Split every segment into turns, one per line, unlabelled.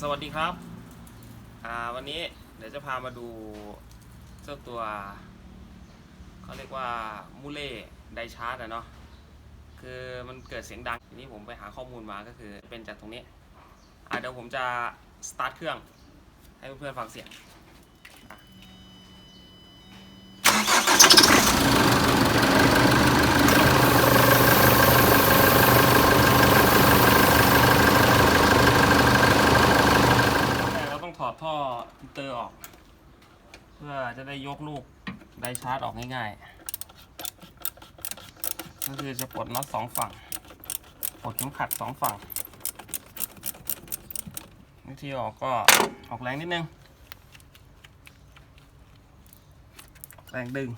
สวัสดีครับอ่าวันนี้เดี๋ยวจะพามาดูเจ้าตัวเขาเรียกว่ามูเล่ไดชาร์ดนะเนาะคือมันเกิดเสียงดังทีนี้ผมไปหาข้อมูลมาก็คือเป็นจากตรงนี้อ่าเดี๋ยวผมจะสตาร์ทเครื่องให้เพื่อนๆฟังเสียงอะแต่เราต้องถอดท่ออิน เตอร์ออก เพื่อจะได้ยกลูกไดชาร์จออกง่ายๆ ก็คือจะปลดน็อตสองฝั่งปลดเข็มขัดสองฝั่ง วิธีออกก็ออกแรงนิดนึง แรงดึง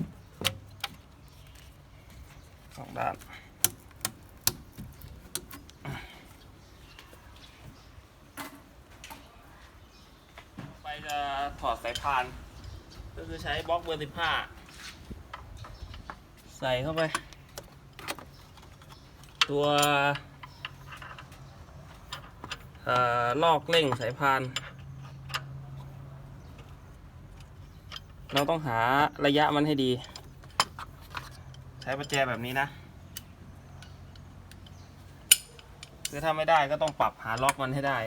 สองด้าน ไปจะ ถอดสายพาน ก็คือใช้บล็อกเบอร์สิบห้าใส่เข้าไป ตัวอลอกเร่งสายพาน เราต้องหาระยะมันให้ดี ใช้ประแจแบบนี้นะ คือถ้าไม่ได้ก็ต้องปรับหาล็อกมันให้ได้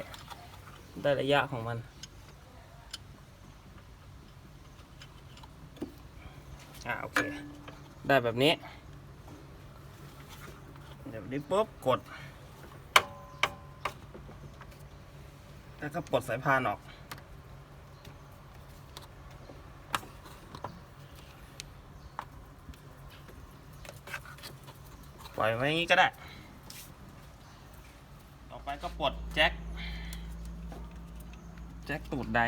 ได้ระยะของมัน อ่าโอ เคได้แบบนี้เดี๋ยวนี้ปุ๊บกด แล้วก็ปลดสายพานออก ปล่อยไว้อย่างนี้ก็ได้ ต่อไปก็ปลดแจ็ค แจ็คตูดใด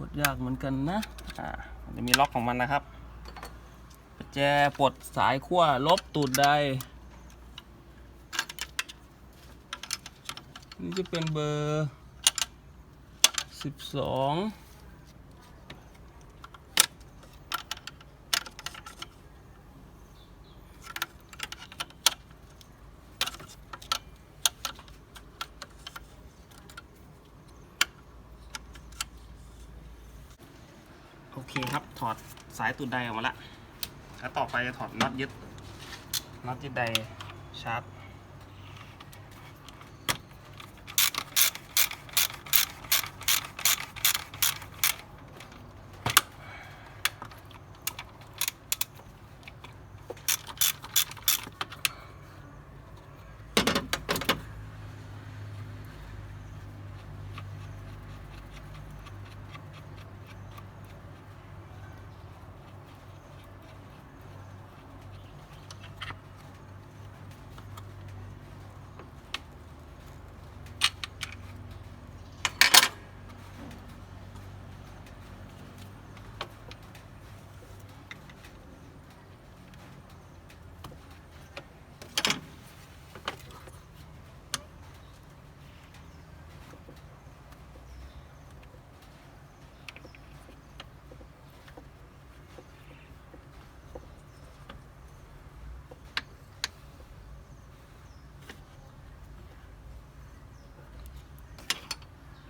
ปลดยากเหมือนกันนะ อ่ามันจะมีล็อกของมันนะครับประแจปลดสายขั้วลบตูดใดนี่จะเป็นเบอร์สิบสอง โอเคครับ ถอดสายตูดใดออกมาละแล้วต่อไปจะถอดน็อตยึดน็อตยึดใดชาร์จ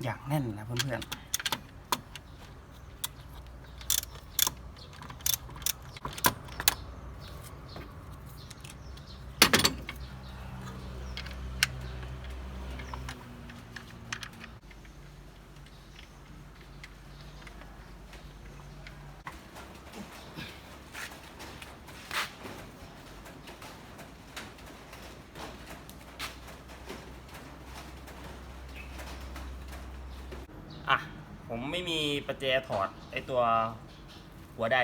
อย่างแน่นนะเพื่อนๆ อะ ผมไม่มีประแจถอดไอตัวหัวใด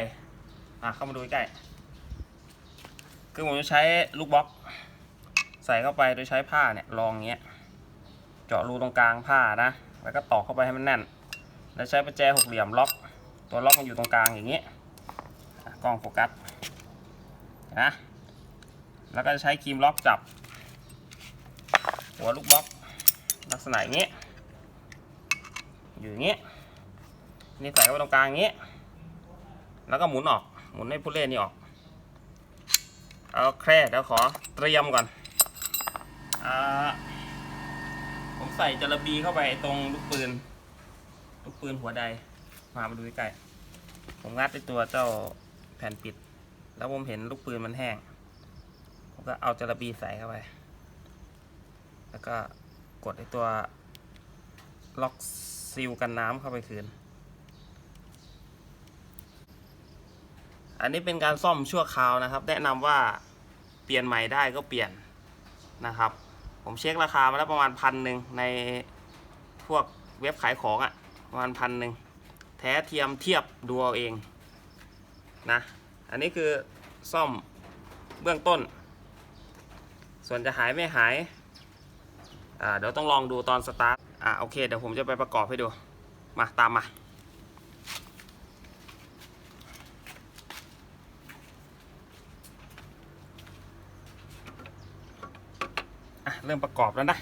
อะเข้ามาดูใกล้คือผมจะใช้ลูกบล็อก ใส่เข้าไปโดยใช้ผ้าเนี่ยรองอย่างเงี้ย เจาะรูตรงกลางผ้านะ แล้วก็ตอกเข้าไปให้มันแน่น แล้วใช้ประแจหกเหลี่ยมล็อก ตัวล็อกมันอยู่ตรงกลางอย่างเงี้ยกล้องโฟกัสนะแล้วก็จะใช้ครีมล็อกจับ หัวลูกบล็อกลักษณะอย่างเงี้ยอยู่อย่างเงี้ย นี่ใส่เข้าไปตรงกลางอย่างเงี้ แล้วก็หมุนออก หมุนให้ผู้เล่นนี่ออก เอาแคร่เดี๋ยวขอเตรียมก่อนอผมใส่จระบีเข้าไปตรงลูกปืน ลูกปืนหัวใด มามาดูใกล้ผมงัดไอตัวเจ้าแผ่นปิด แล้วผมเห็นลูกปืนมันแห้ง ผมก็เอาจระบีใส่เข้าไป แล้วก็กดไอตัวล็อกซีลกันน้ำเข้าไปคืน อันนี้เป็นการซ่อมชั่วคราวนะครับ แนะนำว่าเปลี่ยนใหม่ได้ก็เปลี่ยนนะครับ ผมเช็คราคามาแล้วประมาณพันหนึ่งในพวกเว็บขายของอะ่ะประมาณพันหนึ่งแท้เทียมเทียบดูเอาเองนะอันนี้คือซ่อมเบื้องต้น ส่วนจะหายไม่หายเดี๋ยวต้องลองดูตอนสตาร์ทอ่าโอเค เดี๋ยวผมจะไปประกอบให้ดู มาตามมา เริ่มประกอบแล้วนะ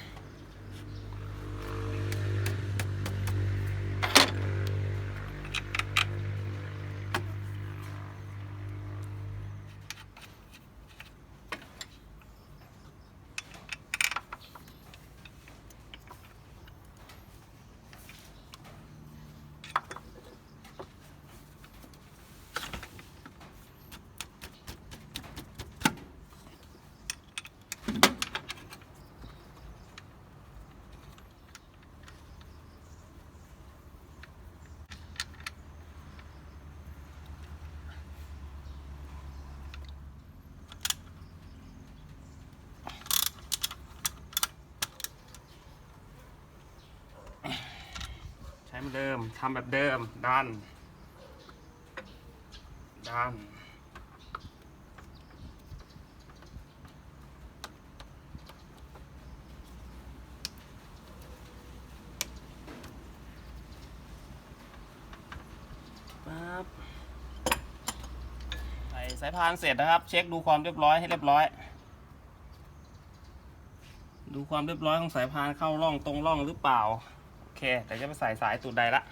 เดิมทำแบบเดิม ดัน ดัน ปั๊บใส่สายพานเสร็จนะครับ เช็คดูความเรียบร้อยให้เรียบร้อยดูความเรียบร้อยของสายพานเข้าร่องตรงร่องหรือเปล่า โอเคเดี๋ยวจะไปใส่สายตูดใดละ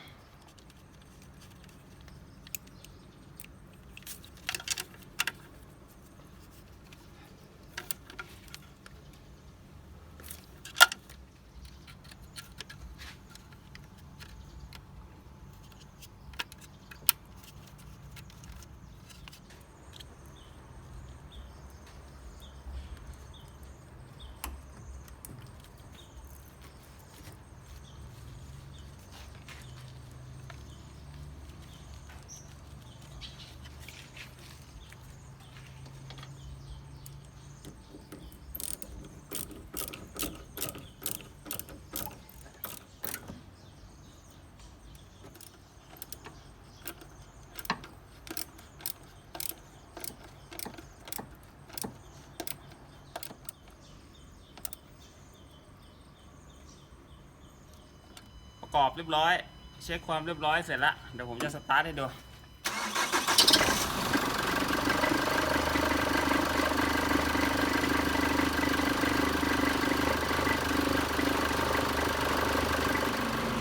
ประกอบเรียบร้อย เช็คความเรียบร้อยเสร็จแล้วเดี๋ยวผมจะสตาร์ทให้ดู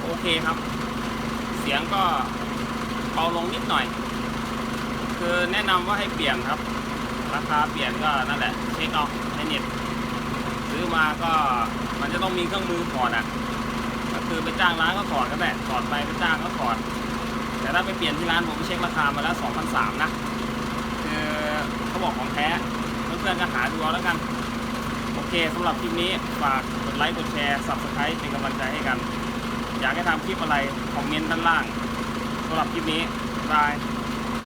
โอเคครับ เสียงก็เบาลงนิดหน่อย คือแนะนำว่าให้เปลี่ยนครับ ราคาเปลี่ยนก็นั่นแหละเช็คเอาในเน็ตซื้อมาก็มันจะต้องมีเครื่องมือถอดอะ คือไปจ้างร้านก็ถอดก็ได้ถอดไปไปจ้างก็ถอด แต่ถ้าไปเปลี่ยนที่ร้านผมไปเช็คราคามาแล้ว2,003นะคือเขาบอกของแท้เพื่อนๆก็หาดูเอาแล้วกัน โอเคสำหรับคลิปนี้ฝากกดไลค์กดแชร์ subscribe เป็นกำลังใจให้กัน อยากให้ทำคลิปอะไร คอมเมนต์ด้านล่างสำหรับคลิปนี้บาย